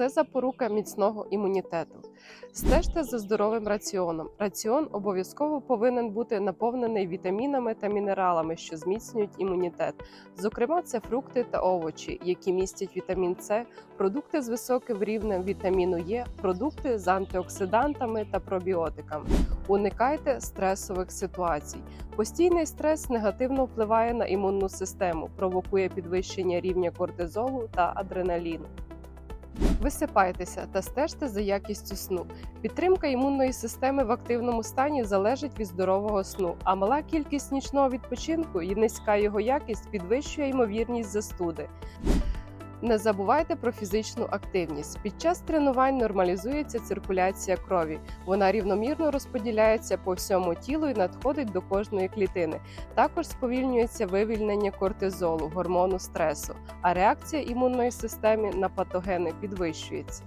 це запорука міцного імунітету. Стежте за здоровим раціоном. Раціон обов'язково повинен бути наповнений вітамінами та мінералами, що зміцнюють імунітет. Зокрема, це фрукти та овочі, які містять вітамін С, продукти з високим рівнем вітаміну Е, продукти з антиоксидантами та пробіотиками. Уникайте стресових ситуацій. Постійний стрес негативно впливає на імунну систему, провокує підвищення рівня кортизолу та адреналіну. Висипайтеся та стежте за якістю сну. Підтримка імунної системи в активному стані залежить від здорового сну, а мала кількість нічного відпочинку і низька його якість підвищує ймовірність застуди. Не забувайте про фізичну активність. Під час тренувань нормалізується циркуляція крові. Вона рівномірно розподіляється по всьому тілу і надходить до кожної клітини. Також сповільнюється вивільнення кортизолу, гормону стресу, а реакція імунної системи на патогени підвищується.